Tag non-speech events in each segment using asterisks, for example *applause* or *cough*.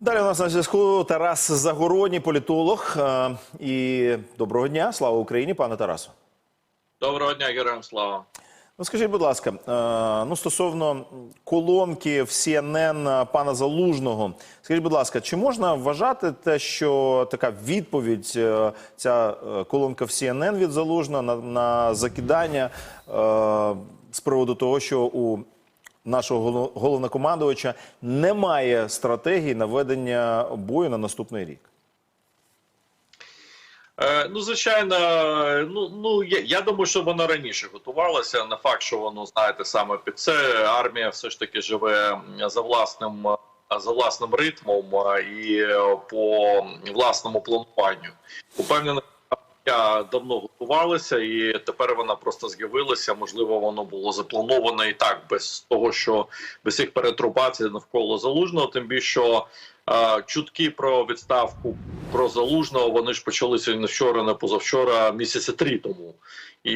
Далі у нас на зв'язку Тарас Загородній, політолог. Е, І доброго дня, слава Україні, пане Тарасу. Доброго дня, героям слава. Ну, скажіть, будь ласка, е, ну стосовно колонки в CNN пана Залужного, скажіть, будь ласка, чи можна вважати те, що така відповідь, е, ця е, колонка в CNN від Залужного на, на закидання е, з приводу того, що у нашого голов- головнокомандувача немає стратегії наведення бою на наступний рік? Е, ну, звичайно, ну, ну я, я думаю, що воно раніше готувалося. Не факт, що воно знаєте саме під це. Армія все ж таки живе за власним е, за власним ритмом е, і по власному плануванню. Упевнений, я давно готувалася, і тепер вона просто з'явилася. Можливо, воно було заплановано і так, без того, що без цих перетрубацій навколо залужного. Тим більше що е, чутки про відставку про залужного вони ж почалися не вчора, не позавчора, місяця три тому. І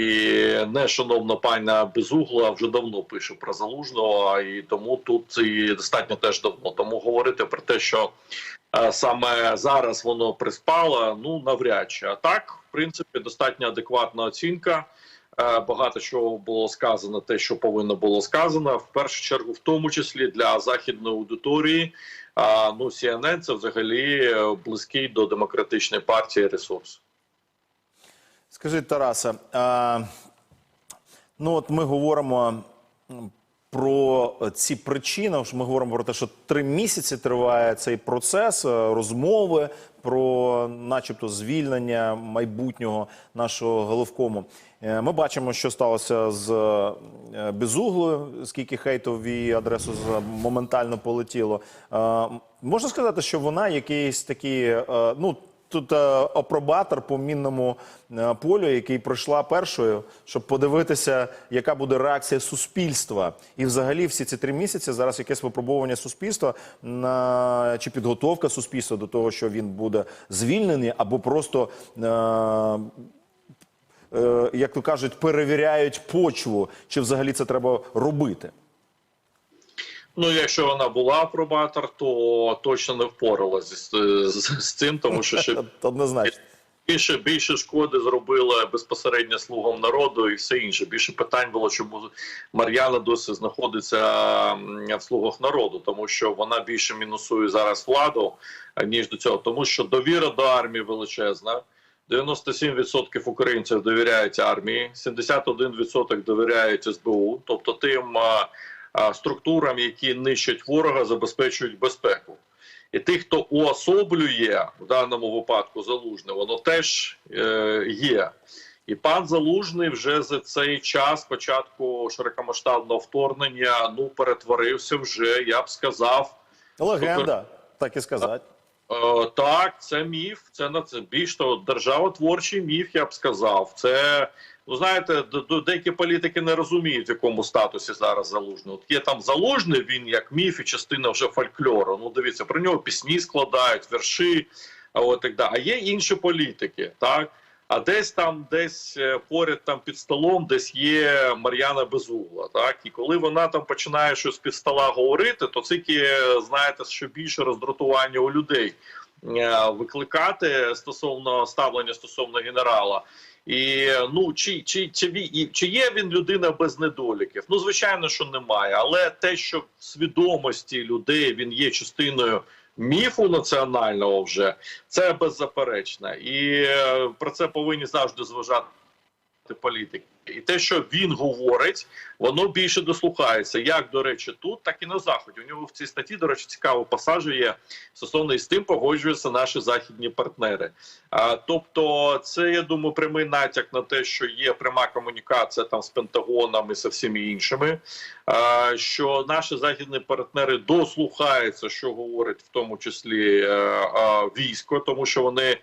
не шановна паня Безугла вже давно пише про залужного, і тому тут і достатньо теж давно. Тому говорити про те, що е, саме зараз воно приспало, ну навряд чи. А так, в принципі, достатньо адекватна оцінка. Е, Багато чого було сказано, те, що повинно було сказано, в першу чергу, в тому числі для західної аудиторії. А ну CNN – це взагалі е, близький до демократичної партії ресурс. Скажіть, Тарасе, а, ну от ми говоримо про ці причини. Ми говоримо про те, що три місяці триває цей процес е, розмови про, начебто, звільнення майбутнього нашого головкому. Е, Ми бачимо, що сталося з е, Безуглою, скільки хейту в її адресу моментально полетіло. Е, Можна сказати, що вона якийсь такий, е, ну. Тут е, апробатор по мінному е, полю, який пройшла першою, щоб подивитися, яка буде реакція суспільства. І взагалі всі ці три місяці зараз якесь випробовування суспільства на чи підготовка суспільства до того, що він буде звільнений, або просто. Е, е, як то кажуть, перевіряють почву, чи взагалі це треба робити. Ну, якщо вона була апробатор, то точно не впоралася з, з, з цим, тому що ще *laughs* Однозначно. більше більше шкоди зробила безпосередньо слугам народу і все інше. Більше питань було, чому Мар'яна досі знаходиться в слугах народу, тому що вона більше мінусує зараз владу ніж до цього, тому що довіра до армії величезна. 97% українців довіряють армії, 71% довіряють СБУ, тобто тим структурам, які нищать ворога, забезпечують безпеку. І тих, хто уособлює в даному випадку залужне, воно теж е, є. І пан Залужний вже за цей час початку широкомасштабного вторгнення ну перетворився вже, я б сказав, Легенда, так і сказати. Е, так, це міф. Це на це більш того, державотворчий міф, я б сказав. Це ну знаєте, деякі політики не розуміють, в якому статусі зараз залужний. От є там залужний, він як міф і частина вже фольклору. Ну дивіться, про нього пісні складають, вірші, а от так далі. А є інші політики, так. А десь там, десь е, поряд там під столом, десь є Мар'яна Безугла. Так і коли вона там починає щось під стола говорити, то тільки, знаєте, що більше роздратування у людей е, викликати стосовно ставлення стосовно генерала. І ну чи, чи, чи, чи є він людина без недоліків? Ну звичайно, що немає. Але те, що в свідомості людей він є частиною міфу національного, вже це беззаперечно, і е, про це повинні завжди зважати політики. І те, що він говорить, воно більше дослухається. Як до речі, тут, так і на заході. У нього в цій статті, до речі, цікаво пасажі є стосовно і з тим погоджуються наші західні партнери. А, тобто, це я думаю, прямий натяк на те, що є пряма комунікація там з Пентагоном і з всіми іншими. А, що наші західні партнери дослухаються, що говорить в тому числі е, е, військо, тому що вони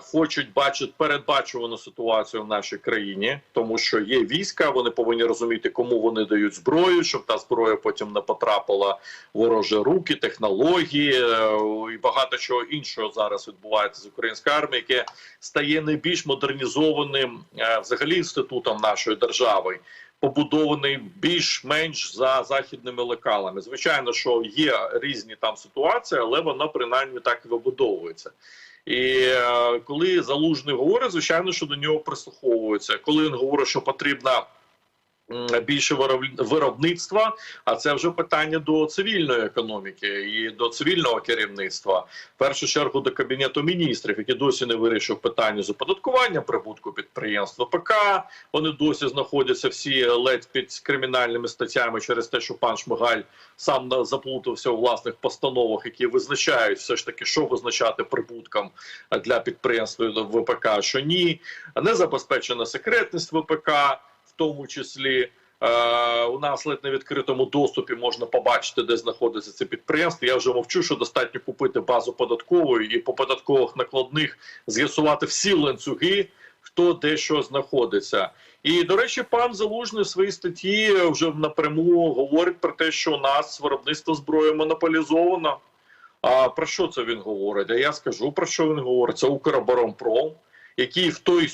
хочуть бачити передбачувану ситуацію в нашій країні, тому що є війська, вони повинні розуміти, кому вони дають зброю, щоб та зброя потім не потрапила в ворожі руки, технології е, і багато чого іншого зараз відбувається з українською армією, яке стає найбільш модернізованим е, взагалі інститутом нашої держави. побудований більш-менш за західними лекалами. Звичайно, що є різні там ситуації, але вона принаймні так і вибудовується. І е, коли залужний говорить, звичайно, що до нього прислуховуються. Коли він говорить, що потрібна більше вироб- виробництва, а це вже питання до цивільної економіки і до цивільного керівництва. В першу чергу до кабінету міністрів, який досі не вирішив питання з оподаткування прибутку підприємств ВПК. Вони досі знаходяться всі ледь під кримінальними статтями через те, що пан Шмигаль сам заплутався у власних постановах, які визначають все ж таки, що визначати прибутком для підприємств ВПК, що ні, не забезпечена секретність ВПК, в тому числі. Е, у нас ледь на відкритому доступі можна побачити, де знаходиться це підприємство. Я вже мовчу, що достатньо купити базу податкової і по податкових накладних з'ясувати всі ланцюги, хто де що знаходиться. І до речі, пан Залужний в своїй статті вже напряму говорить про те, що у нас виробництво зброї монополізовано. А про що це він говорить? А я скажу про що він говорить. Це Укроборонпром, який в той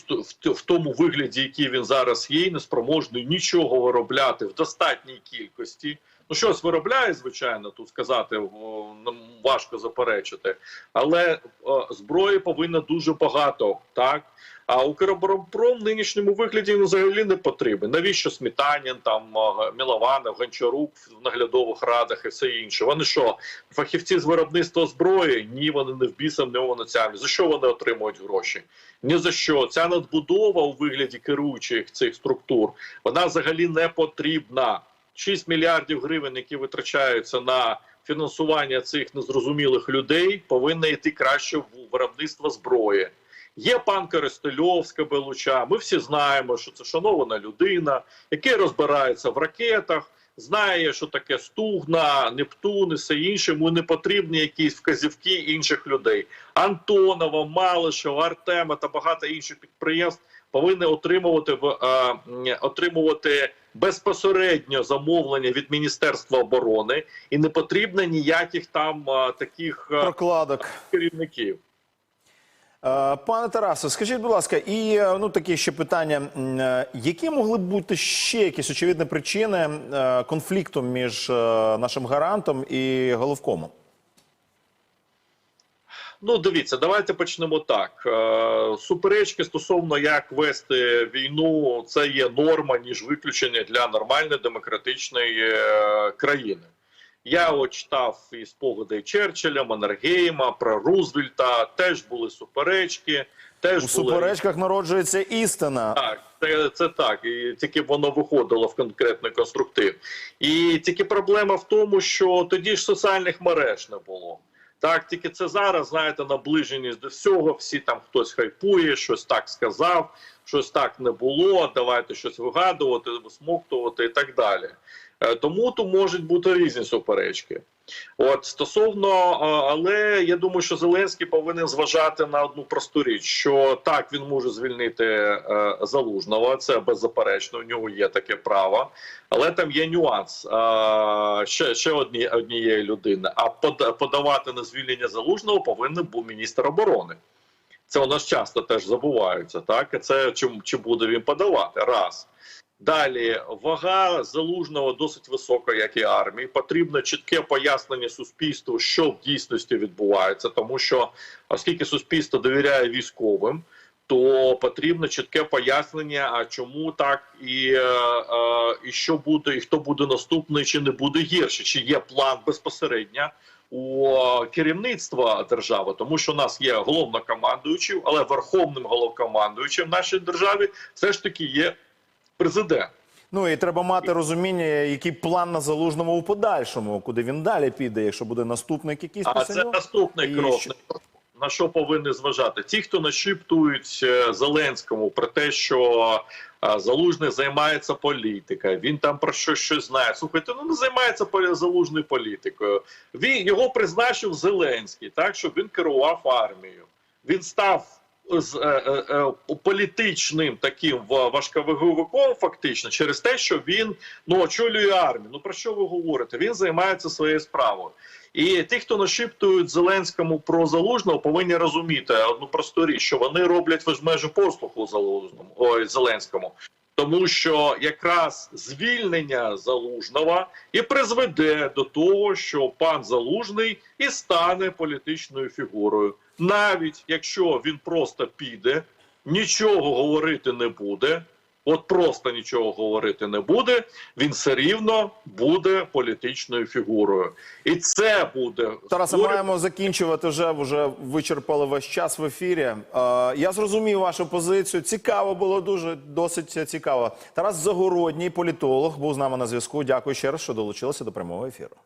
в тому вигляді, який він зараз є, не спроможний нічого виробляти в достатній кількості. Ну щось виробляє, звичайно, тут сказати нам важко заперечити, але зброї повинно дуже багато, так. А Укроборонпром в нинішньому вигляді він взагалі не потрібен. Навіщо Смітанін, там Мілованов, Гончарук в наглядових радах і все інше? Вони що, фахівці з виробництва зброї? Ні, вони не в бісам, не овоцями. За що вони отримують гроші? Ні за що. Ця надбудова у вигляді керуючих цих структур вона взагалі не потрібна. 6 мільярдів гривень, які витрачаються на фінансування цих незрозумілих людей, повинні йти краще в виробництво зброї. Є пан Коростельов з Кабелуча. Ми всі знаємо, що це шанована людина, який розбирається в ракетах, знає, що таке стугна, Нептун і все інше. Йому не потрібні якісь вказівки інших людей. Антонова, Малишева, Артема та багато інших підприємств повинні отримувати в отримувати безпосередньо замовлення від Міністерства оборони, і не потрібно ніяких там таких Прокладок. керівників. Е, Пане Тарасе, скажіть, будь ласка, і е, ну таке ще питання: е, які могли б бути ще якісь очевидні причини конфлікту між нашим гарантом і головкомом? Ну, дивіться, давайте почнемо так. Е, Суперечки стосовно як вести війну, це є норма, ніж виключення для нормальної демократичної е, країни. Я от читав і спогади Черчилля, Маннергейма, про Рузвельта. Теж були суперечки. Теж У були суперечках народжується істина. так, це, це так, і тільки воно виходило в конкретний конструктив. І тільки проблема в тому, що тоді ж соціальних мереж не було. Так, тільки це зараз, знаєте, наближеність до всього. Всі там хтось хайпує, щось так сказав, щось так не було. Давайте щось вигадувати, висмоктувати і так далі. Е, Тому то можуть бути різні суперечки. От стосовно, але я думаю, що Зеленський повинен зважати на одну просту річ: що так він може звільнити е, залужного, це беззаперечно. У нього є таке право, але там є нюанс ще, ще одні, однієї людини. А подавати на звільнення залужного повинен був міністр оборони. Це у нас часто теж забуваються. Так, це чи, чи буде він подавати? Раз. Далі вага залужного досить висока, як і армії. Потрібно чітке пояснення суспільству, що в дійсності відбувається, тому що оскільки суспільство довіряє військовим, то потрібно чітке пояснення, а чому так, і, е, е, і що буде, і хто буде наступний, чи не буде гірше, чи є план безпосередньо у керівництва держави, тому що у нас є головнокомандуючий, але верховним головнокомандуючим в нашій державі все ж таки є президент. Ну і треба мати розуміння, який план на залужному у подальшому, куди він далі піде, якщо буде наступник якийсь А це наступний І крок. що- На що повинні зважати? Ті, хто нашіптують е, Зеленському про те, що е, Залужний займається політикою, він там про що щось знає. Слухайте, ну не займається залужною політикою. Він його призначив Зеленський, так щоб він керував армією. Він став з е, е, е, політичним таким важковиговиком, фактично, через те, що він ну очолює армію. Ну про що ви говорите? Він займається своєю справою. І ті, хто нашіптують Зеленському про залужного, повинні розуміти одну просту річ, що вони роблять ведмежу послуху залужному ой, Зеленському. Тому що якраз звільнення залужного і призведе до того, що пан залужний і стане політичною фігурою, навіть якщо він просто піде, нічого говорити не буде. От просто нічого говорити не буде, він все рівно буде політичною фігурою, і це буде створювати- маємо закінчувати вже. Вже вичерпали весь час в ефірі. Е, я зрозумів вашу позицію. Цікаво було дуже досить цікаво. Тарас Загородній, політолог, був з нами на зв'язку. Дякую ще раз, що долучилися до прямого ефіру.